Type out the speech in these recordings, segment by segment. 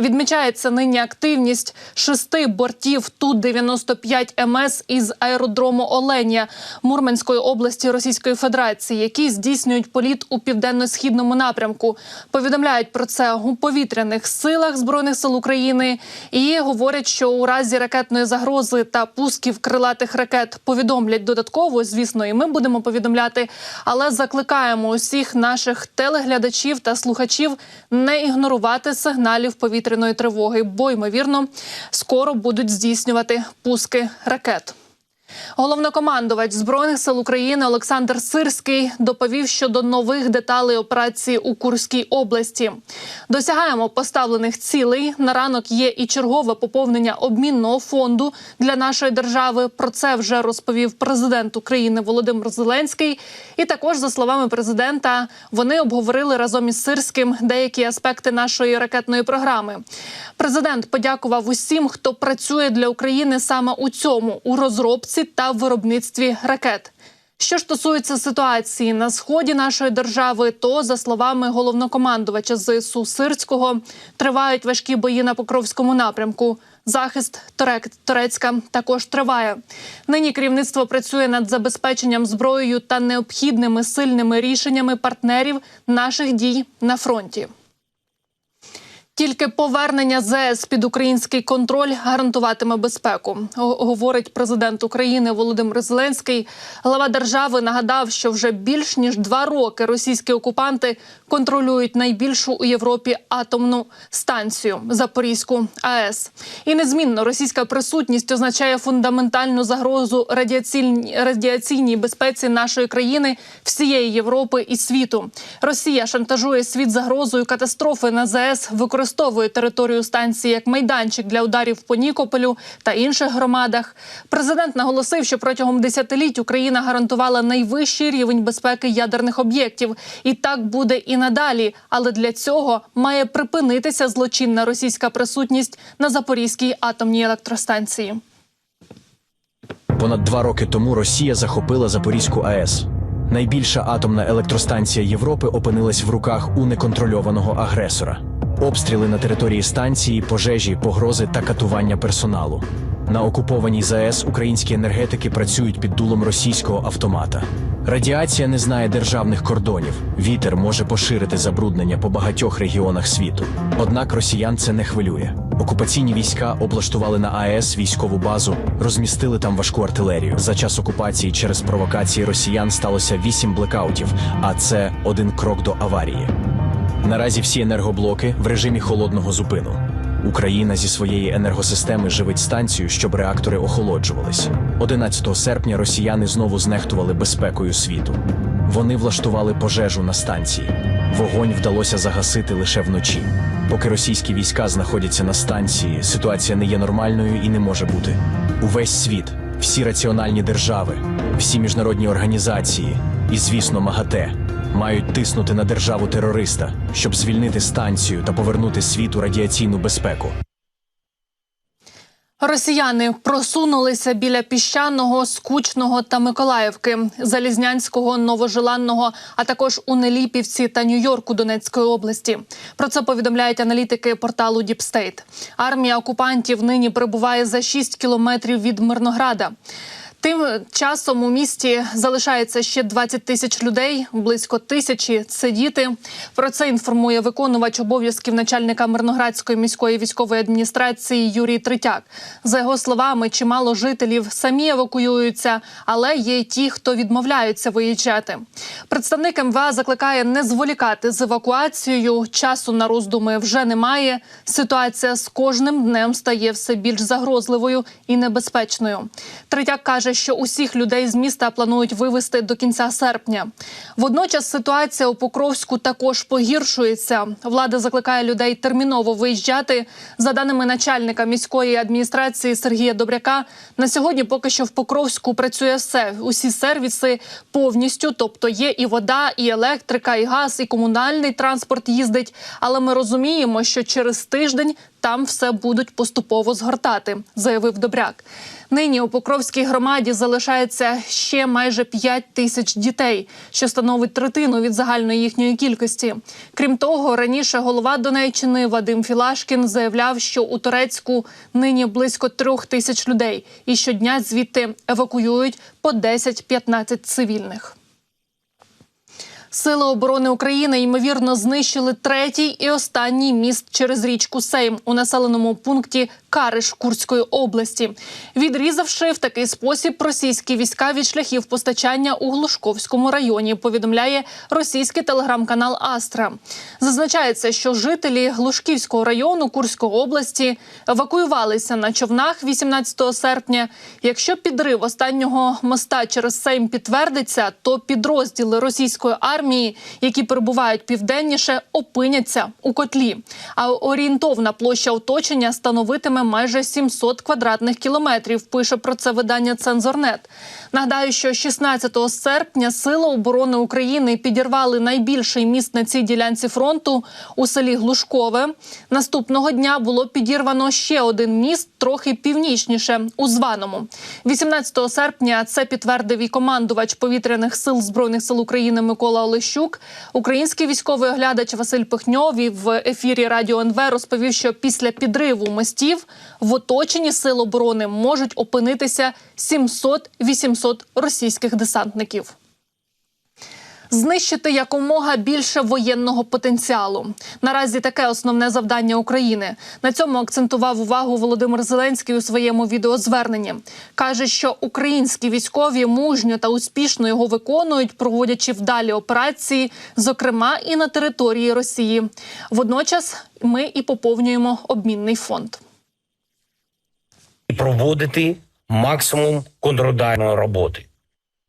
відмічається нині активність шести бортів ту 95 МС із аеродрому Оленя Мурманської області Російської Федерації, які здійснюють політ у південно-східному напрямку. Повідомляють про це у повітряних силах збройних сил України і говорять, що у разі ракетної загрози та пусків крилатих ракет повідомлять додатково. Звісно, і ми будемо повідомляти, але закликаємо усіх наших телеглядачів та слухачів не ігнорувати сигналів повітряної тривоги, бо ймовірно скоро будуть здійснювати пуски ракет. Головнокомандувач збройних сил України Олександр Сирський доповів щодо нових деталей операції у Курській області. Досягаємо поставлених цілей. На ранок є і чергове поповнення обмінного фонду для нашої держави. Про це вже розповів президент України Володимир Зеленський. І також, за словами президента, вони обговорили разом із Сирським деякі аспекти нашої ракетної програми. Президент подякував усім, хто працює для України саме у цьому у розробці та виробництві ракет. Що стосується ситуації на сході нашої держави, то за словами головнокомандувача ЗСУ Сирського тривають важкі бої на Покровському напрямку. Захист Турецька також триває. Нині керівництво працює над забезпеченням зброєю та необхідними сильними рішеннями партнерів наших дій на фронті. Тільки повернення ЗС під український контроль гарантуватиме безпеку, говорить президент України Володимир Зеленський. Глава держави нагадав, що вже більш ніж два роки російські окупанти контролюють найбільшу у Європі атомну станцію Запорізьку АЕС. І незмінно російська присутність означає фундаментальну загрозу радіаційній радіаційній безпеці нашої країни, всієї Європи і світу. Росія шантажує світ загрозою катастрофи на ЗАЕС, використовує територію станції як майданчик для ударів по Нікополю та інших громадах. Президент наголосив, що протягом десятиліть Україна гарантувала найвищий рівень безпеки ядерних об'єктів, і так буде і надалі. Але для цього має припинитися злочинна російська присутність на Запорізькій атомній електростанції. Понад два роки тому Росія захопила Запорізьку АЕС. Найбільша атомна електростанція Європи опинилась в руках у неконтрольованого агресора. Обстріли на території станції, пожежі, погрози та катування персоналу. На окупованій ЗАЕС українські енергетики працюють під дулом російського автомата. Радіація не знає державних кордонів. Вітер може поширити забруднення по багатьох регіонах світу. Однак росіян це не хвилює. Окупаційні війська облаштували на АЕС військову базу, розмістили там важку артилерію. За час окупації через провокації росіян сталося вісім блекаутів, а це один крок до аварії. Наразі всі енергоблоки в режимі холодного зупину. Україна зі своєї енергосистеми живить станцію, щоб реактори охолоджувались. 11 серпня росіяни знову знехтували безпекою світу. Вони влаштували пожежу на станції. Вогонь вдалося загасити лише вночі. Поки російські війська знаходяться на станції, ситуація не є нормальною і не може бути. Увесь світ, всі раціональні держави, всі міжнародні організації і, звісно, МАГАТЕ мають тиснути на державу терориста, щоб звільнити станцію та повернути світу радіаційну безпеку. Росіяни просунулися біля піщаного, скучного та Миколаївки, Залізнянського, Новожеланного, а також у Неліпівці та Нью-Йорку Донецької області. Про це повідомляють аналітики порталу Діпстейт. Армія окупантів нині перебуває за 6 кілометрів від Мирнограда. Тим часом у місті залишається ще 20 тисяч людей, близько тисячі це діти. Про це інформує виконувач обов'язків начальника Мирноградської міської військової адміністрації Юрій Третяк. За його словами, чимало жителів самі евакуюються, але є й ті, хто відмовляються виїжджати. Представник МВА закликає не зволікати з евакуацією. Часу на роздуми вже немає. Ситуація з кожним днем стає все більш загрозливою і небезпечною. Третяк каже, що усіх людей з міста планують вивезти до кінця серпня. Водночас ситуація у Покровську також погіршується. Влада закликає людей терміново виїжджати. За даними начальника міської адміністрації Сергія Добряка, на сьогодні поки що в Покровську працює все. Усі сервіси повністю, тобто є і вода, і електрика, і газ, і комунальний транспорт їздить. Але ми розуміємо, що через тиждень Там все будуть поступово згортати, заявив Добряк. Нині у Покровській громаді залишається ще майже 5 тисяч дітей, що становить третину від загальної їхньої кількості. Крім того, раніше голова Донеччини Вадим Філашкін заявляв, що у Турецьку нині близько трьох тисяч людей, і щодня звідти евакуюють по 10-15 цивільних. Сили оборони України ймовірно знищили третій і останній міст через річку Сейм у населеному пункті Кариш Курської області, відрізавши в такий спосіб російські війська від шляхів постачання у Глушковському районі. Повідомляє російський телеграм-канал Астра. Зазначається, що жителі Глушківського району Курської області евакуювалися на човнах 18 серпня. Якщо підрив останнього моста через Сейм підтвердиться, то підрозділи російської армії, які перебувають південніше, опиняться у котлі. А орієнтовна площа оточення становитиме майже 700 квадратних кілометрів. Пише про це видання Цензорнет. Нагадаю, що 16 серпня Сили оборони України підірвали найбільший міст на цій ділянці фронту у селі Глушкове. Наступного дня було підірвано ще один міст, трохи північніше у Званому. 18 серпня це підтвердив і командувач повітряних сил збройних сил України Микола Олещук. Український військовий оглядач Василь Пихньов і в ефірі Радіо НВ розповів, що після підриву мостів в оточенні сил оборони можуть опинитися 700-800 російських десантників. Знищити якомога більше воєнного потенціалу. Наразі таке основне завдання України. На цьому акцентував увагу Володимир Зеленський у своєму відеозверненні. каже, що українські військові мужньо та успішно його виконують, проводячи вдалі операції, зокрема і на території Росії. Водночас ми і поповнюємо обмінний фонд. проводити максимум контрударної роботи.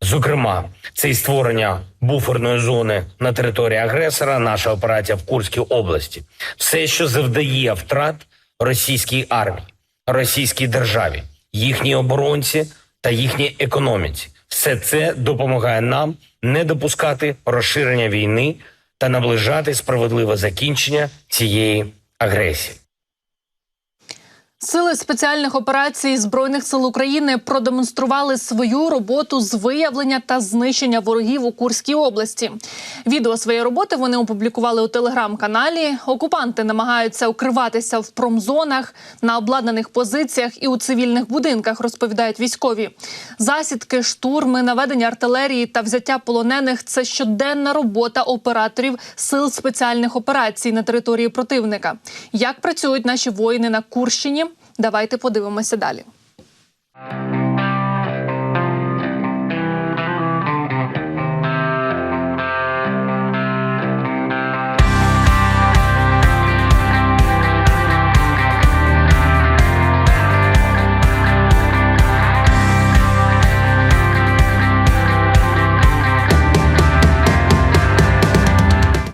Зокрема, це і створення буферної зони на території агресора, наша операція в Курській області, все, що завдає втрат російській армії, російській державі, їхній оборонці та їхній економіці. Все це допомагає нам не допускати розширення війни та наближати справедливе закінчення цієї агресії. Сили спеціальних операцій збройних сил України продемонстрували свою роботу з виявлення та знищення ворогів у Курській області. Відео своєї роботи вони опублікували у телеграм-каналі. Окупанти намагаються укриватися в промзонах на обладнаних позиціях і у цивільних будинках. Розповідають військові. Засідки, штурми, наведення артилерії та взяття полонених це щоденна робота операторів сил спеціальних операцій на території противника. Як працюють наші воїни на Курщині? Давайте подивимося далі.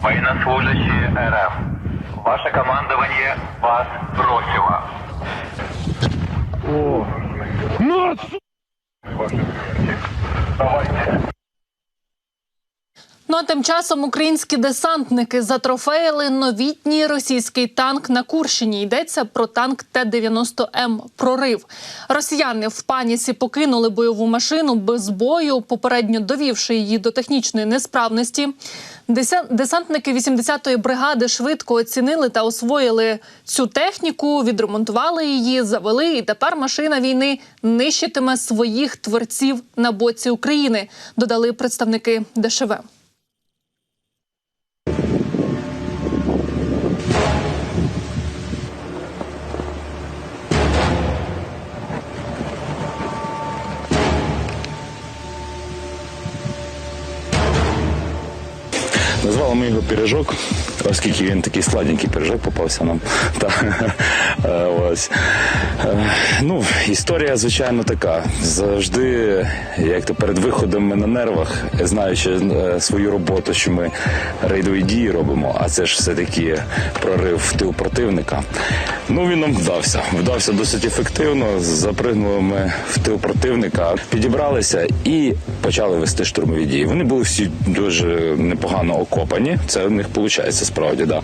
Военнослужащие РФ. Ваше командование вас бросило. Ну а тим часом українські десантники затрофеїли новітній російський танк на Курщині. Йдеться про танк Т-90М «Прорив». Росіяни в паніці покинули бойову машину без бою, попередньо довівши її до технічної несправності. Десантники 80-ї бригади швидко оцінили та освоїли цю техніку, відремонтували її, завели, і тепер машина війни нищитиме своїх творців на боці України. Додали представники ДШВ. Ми його пиріжок, оскільки він такий сладенький пиріжок попався нам. Та, е, ось. Е, Ну, історія, звичайно, така. Завжди, як то перед виходом ми на нервах, знаючи е, свою роботу, що ми рейдові дії робимо, а це ж все-таки прорив в тил противника. Ну він нам вдався. Вдався досить ефективно. Запригнули ми в тил противника, підібралися і почали вести штурмові дії. Вони були всі дуже непогано окопані. Це в них виходить справді. Да.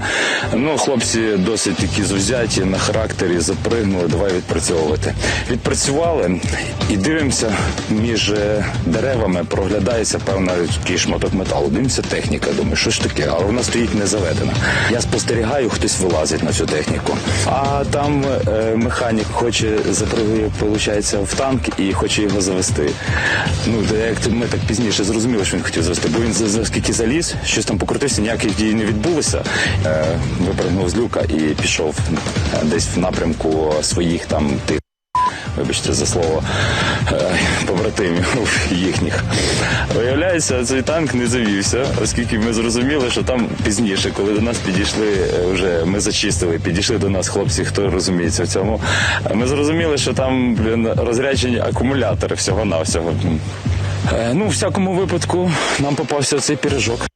Ну хлопці досить такі завзяті на характері. Запригнули. Давай відпрацьовувати. Відпрацювали і дивимося між е, деревами. Проглядається певна такий шматок металу. Дивимося техніка. Думаю, що ж таке, але вона стоїть не заведена. Я спостерігаю, хтось вилазить на цю техніку. А там е, механік хоче запрыгує, виходить, в танк і хоче його завести. Ну, як ми так пізніше зрозуміли, що він хотів завести, бо він за- скільки заліз, щось там покрутився, ніяких дій не відбулося. Е, випрыгнув з люка і пішов десь в напрямку своїх там тих. Вибачте за слово е, побратимів їхніх. Виявляється, цей танк не завівся, оскільки ми зрозуміли, що там пізніше, коли до нас підійшли, е, вже ми зачистили, підійшли до нас хлопці, хто розуміється в цьому. Ми зрозуміли, що там блін, розряджені акумулятори всього-навсього. Ну, в всякому випадку, нам попався цей пірожок.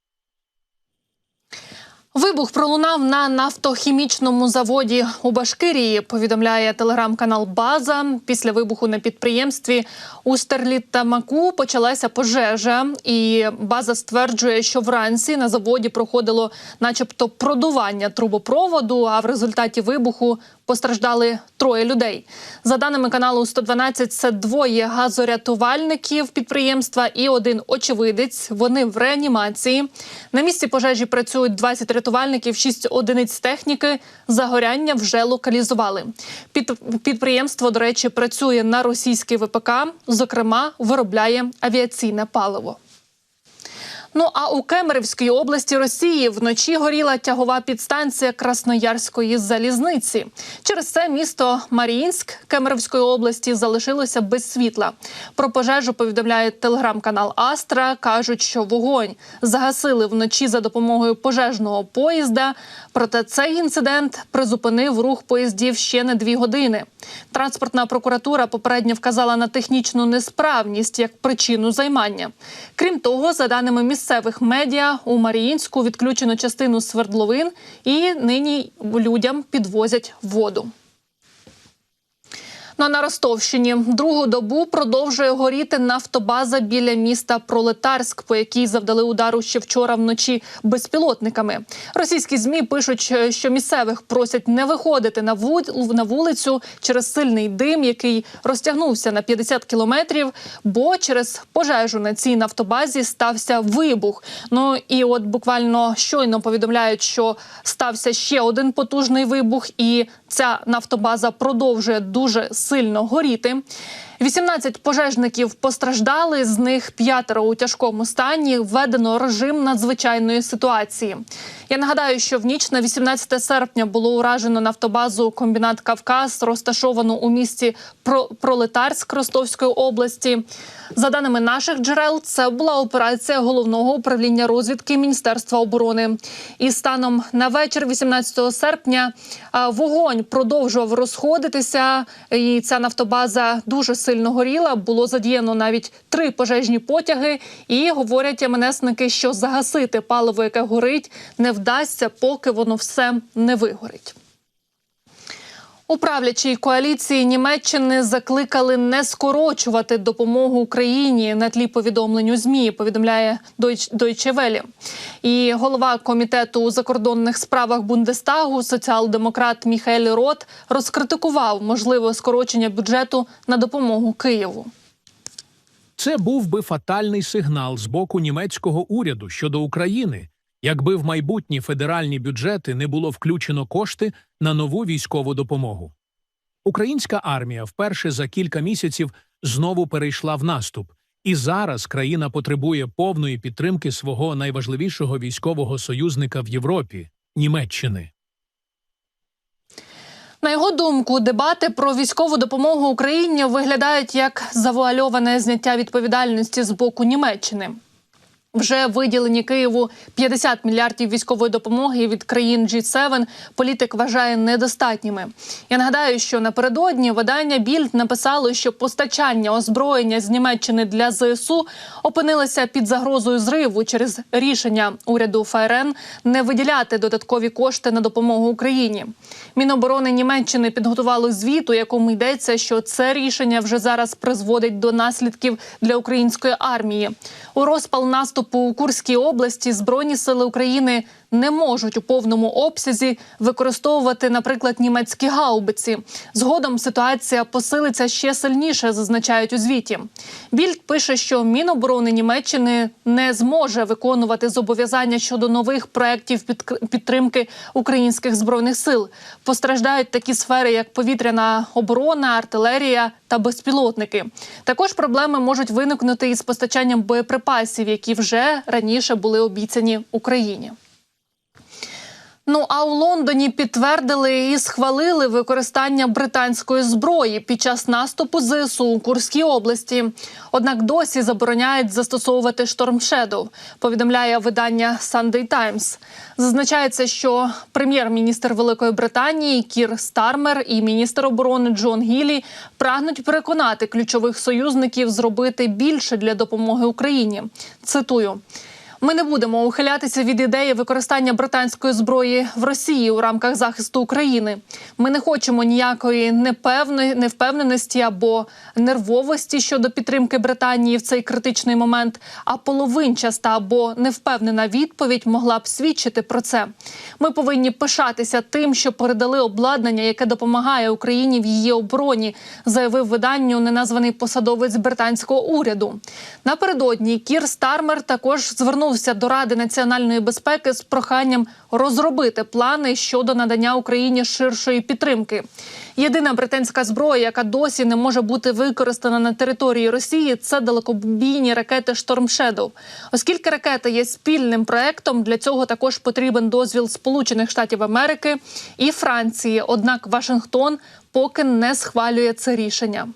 Вибух пролунав на нафтохімічному заводі у Башкирії. Повідомляє телеграм-канал База. Після вибуху на підприємстві у Стерлітамаку почалася пожежа, і база стверджує, що вранці на заводі проходило, начебто, продування трубопроводу. А в результаті вибуху постраждали троє людей. За даними каналу 112, це двоє газорятувальників підприємства і один очевидець. Вони в реанімації. На місці пожежі працюють 20 рятувальників, 6 одиниць техніки. Загоряння вже локалізували. Під підприємство, до речі, працює на російський ВПК, зокрема, виробляє авіаційне паливо. Ну а у Кемерівській області Росії вночі горіла тягова підстанція Красноярської залізниці. Через це місто Маріїнськ Кемерівської області залишилося без світла. Про пожежу повідомляє телеграм-канал Астра. кажуть, що вогонь загасили вночі за допомогою пожежного поїзда. Проте цей інцидент призупинив рух поїздів ще на дві години. Транспортна прокуратура попередньо вказала на технічну несправність як причину займання. Крім того, за даними місцевих медіа, у Маріїнську відключено частину свердловин і нині людям підвозять воду. Ну, а на Ростовщині другу добу продовжує горіти нафтобаза біля міста Пролетарськ, по якій завдали удару ще вчора вночі безпілотниками. Російські змі пишуть, що місцевих просять не виходити на вул- на вулицю через сильний дим, який розтягнувся на 50 кілометрів. Бо через пожежу на цій нафтобазі стався вибух. Ну і от буквально щойно повідомляють, що стався ще один потужний вибух, і ця нафтобаза продовжує дуже горіти. 18 пожежників постраждали, з них п'ятеро у тяжкому стані. Введено режим надзвичайної ситуації. Я нагадаю, що в ніч на 18 серпня було уражено нафтобазу комбінат Кавказ, розташовану у місті Про- Пролетарськ Ростовської області. За даними наших джерел, це була операція головного управління розвідки Міністерства оборони. І станом на вечір, 18 серпня, вогонь продовжував розходитися. І ця нафтобаза дуже сильно горіла. Було задіяно навіть три пожежні потяги. І говорять МНСники, що загасити паливо, яке горить, не вдасться, поки воно все не вигорить. У правлячій коаліції Німеччини закликали не скорочувати допомогу Україні на тлі повідомлень у змі. Повідомляє Deutsche Welle. І голова комітету у закордонних справах Бундестагу, соціал-демократ Міхель Рот, розкритикував можливе скорочення бюджету на допомогу Києву. Це був би фатальний сигнал з боку німецького уряду щодо України, якби в майбутні федеральні бюджети не було включено кошти на нову військову допомогу. Українська армія вперше за кілька місяців знову перейшла в наступ, і зараз країна потребує повної підтримки свого найважливішого військового союзника в Європі Німеччини. На його думку, дебати про військову допомогу Україні виглядають як завуальоване зняття відповідальності з боку Німеччини. Вже виділені Києву 50 мільярдів військової допомоги від країн G7 політик вважає недостатніми. Я нагадаю, що напередодні видання Більд написало, що постачання озброєння з Німеччини для ЗСУ опинилося під загрозою зриву через рішення уряду ФРН не виділяти додаткові кошти на допомогу Україні. Міноборони Німеччини підготувало звіт, у якому йдеться, що це рішення вже зараз призводить до наслідків для української армії. У розпал наступу у Курській області збройні сили України не можуть у повному обсязі використовувати, наприклад, німецькі гаубиці. Згодом ситуація посилиться ще сильніше, зазначають у звіті. Більд пише, що Міноборони Німеччини не зможе виконувати зобов'язання щодо нових проєктів підтримки українських збройних сил. Постраждають такі сфери, як повітряна оборона, артилерія та безпілотники. Також проблеми можуть виникнути із постачанням боєприпасів, які вже раніше були обіцяні Україні. Ну а у Лондоні підтвердили і схвалили використання британської зброї під час наступу ЗСУ у Курській області. Однак досі забороняють застосовувати Shadow, повідомляє видання Sunday Times. Зазначається, що прем'єр-міністр Великої Британії Кір Стармер і міністр оборони Джон Гілі прагнуть переконати ключових союзників зробити більше для допомоги Україні. Цитую. Ми не будемо ухилятися від ідеї використання британської зброї в Росії у рамках захисту України. Ми не хочемо ніякої непевної невпевненості або нервовості щодо підтримки Британії в цей критичний момент. А половинчаста або невпевнена відповідь могла б свідчити про це. Ми повинні пишатися тим, що передали обладнання, яке допомагає Україні в її обороні, заявив виданню неназваний посадовець британського уряду. Напередодні Кір Стармер також звернувся до Ради національної безпеки з проханням розробити плани щодо надання Україні ширшої підтримки. Єдина британська зброя, яка досі не може бути використана на території Росії, це далекобійні ракети Shadow. Оскільки ракети є спільним проектом, для цього також потрібен дозвіл Сполучених Штатів Америки і Франції. Однак Вашингтон поки не схвалює це рішення.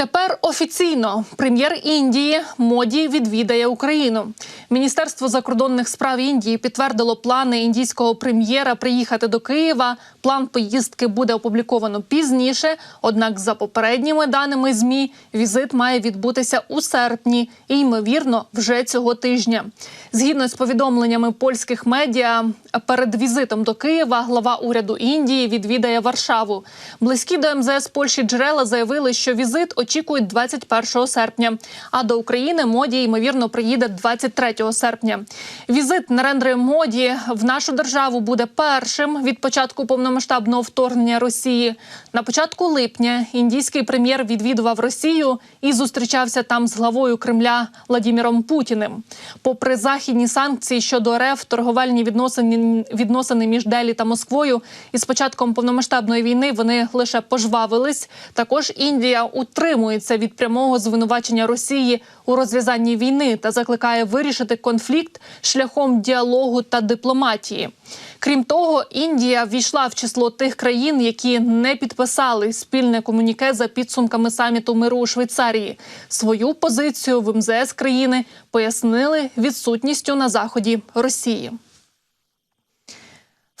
Тепер офіційно прем'єр Індії Моді відвідає Україну. Міністерство закордонних справ Індії підтвердило плани індійського прем'єра приїхати до Києва. План поїздки буде опубліковано пізніше. Однак, за попередніми даними змі, візит має відбутися у серпні і ймовірно вже цього тижня. Згідно з повідомленнями польських медіа, перед візитом до Києва глава уряду Індії відвідає Варшаву. Близькі до МЗС Польщі джерела заявили, що візит очікують 21 серпня. А до України моді ймовірно приїде 23 серпня. Візит Нарендри Моді в нашу державу буде першим від початку повномасштабного вторгнення Росії. На початку липня індійський прем'єр відвідував Росію і зустрічався там з главою Кремля Владіміром Путіним. Попри західні санкції щодо РФ, торговельні відносини відносини між Делі та Москвою із початком повномасштабної війни вони лише пожвавились. Також Індія утримується від прямого звинувачення Росії у розв'язанні війни та закликає вирішити конфлікт шляхом діалогу та дипломатії. Крім того, Індія ввійшла в число тих країн, які не підписали спільне комуніке за підсумками саміту миру у Швейцарії. Свою позицію в МЗС країни пояснили відсутністю на заході Росії.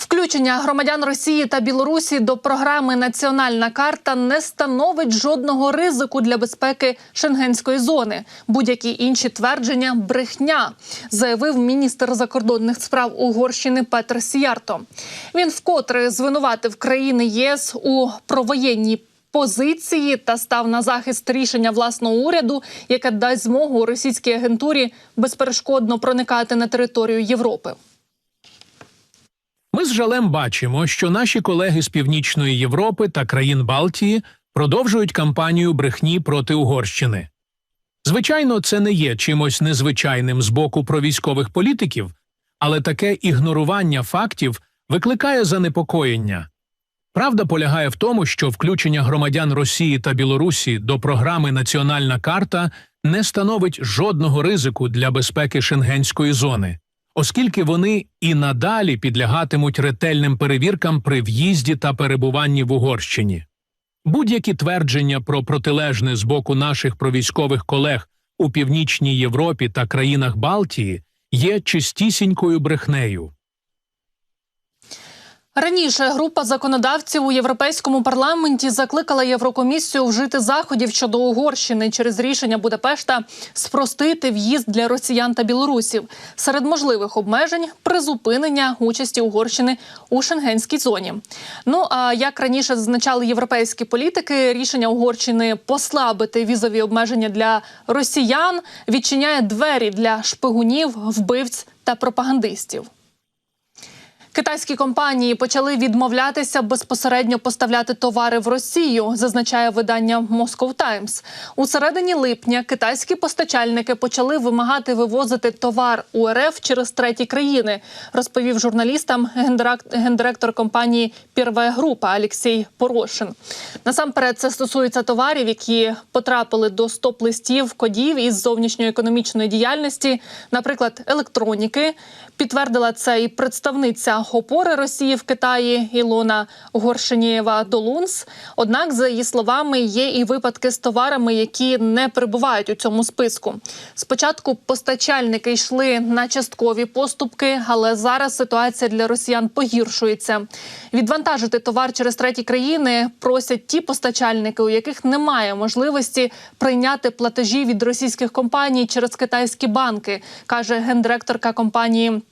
Включення громадян Росії та Білорусі до програми Національна карта не становить жодного ризику для безпеки шенгенської зони. Будь-які інші твердження брехня, заявив міністр закордонних справ Угорщини Петр Сіярто. Він вкотре звинуватив країни ЄС у провоєнній позиції та став на захист рішення власного уряду, яке дасть змогу російській агентурі безперешкодно проникати на територію Європи. Ми з жалем бачимо, що наші колеги з Північної Європи та країн Балтії продовжують кампанію брехні проти Угорщини. Звичайно, це не є чимось незвичайним з боку провійськових політиків, але таке ігнорування фактів викликає занепокоєння. Правда полягає в тому, що включення громадян Росії та Білорусі до програми Національна карта не становить жодного ризику для безпеки шенгенської зони, оскільки вони і надалі підлягатимуть ретельним перевіркам при в'їзді та перебуванні в Угорщині. Будь-які твердження про протилежне з боку наших провійськових колег у північній Європі та країнах Балтії є чистісінькою брехнею. Раніше група законодавців у європейському парламенті закликала Єврокомісію вжити заходів щодо Угорщини через рішення Будапешта спростити в'їзд для росіян та білорусів. Серед можливих обмежень призупинення участі Угорщини у шенгенській зоні. Ну а як раніше зазначали європейські політики, рішення Угорщини послабити візові обмеження для росіян відчиняє двері для шпигунів, вбивць та пропагандистів. Китайські компанії почали відмовлятися безпосередньо поставляти товари в Росію, зазначає видання Moscow Times. У середині липня китайські постачальники почали вимагати вивозити товар у РФ через треті країни, розповів журналістам гендиректор компанії Пірве Група Олексій Порошин. Насамперед, це стосується товарів, які потрапили до стоп-листів кодів із зовнішньоекономічної діяльності, наприклад, електроніки. Підтвердила це і представниця опори Росії в Китаї Ілона Горшинієва Долунс. Однак, за її словами, є і випадки з товарами, які не перебувають у цьому списку. Спочатку постачальники йшли на часткові поступки, але зараз ситуація для росіян погіршується. Відвантажити товар через треті країни просять ті постачальники, у яких немає можливості прийняти платежі від російських компаній через китайські банки, каже гендиректорка компанії.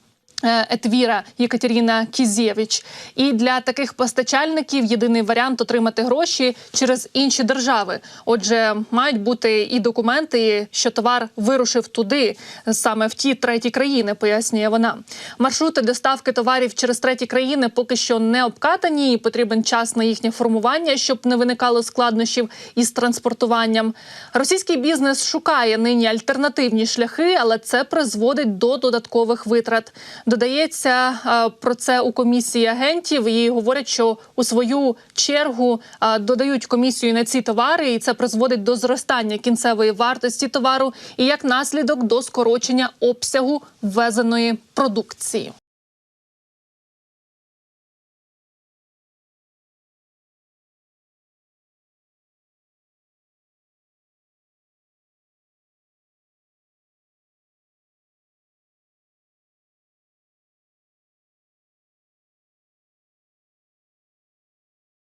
Етвіра Єкатеріна Кізєвич. І для таких постачальників єдиний варіант отримати гроші через інші держави. Отже, мають бути і документи, що товар вирушив туди, саме в ті треті країни, пояснює вона. Маршрути доставки товарів через треті країни поки що не обкатані, і потрібен час на їхнє формування, щоб не виникало складнощів із транспортуванням. Російський бізнес шукає нині альтернативні шляхи, але це призводить до додаткових витрат. Додається е, про це у комісії агентів і говорять, що у свою чергу е, додають комісію на ці товари, і це призводить до зростання кінцевої вартості товару і як наслідок до скорочення обсягу ввезеної продукції.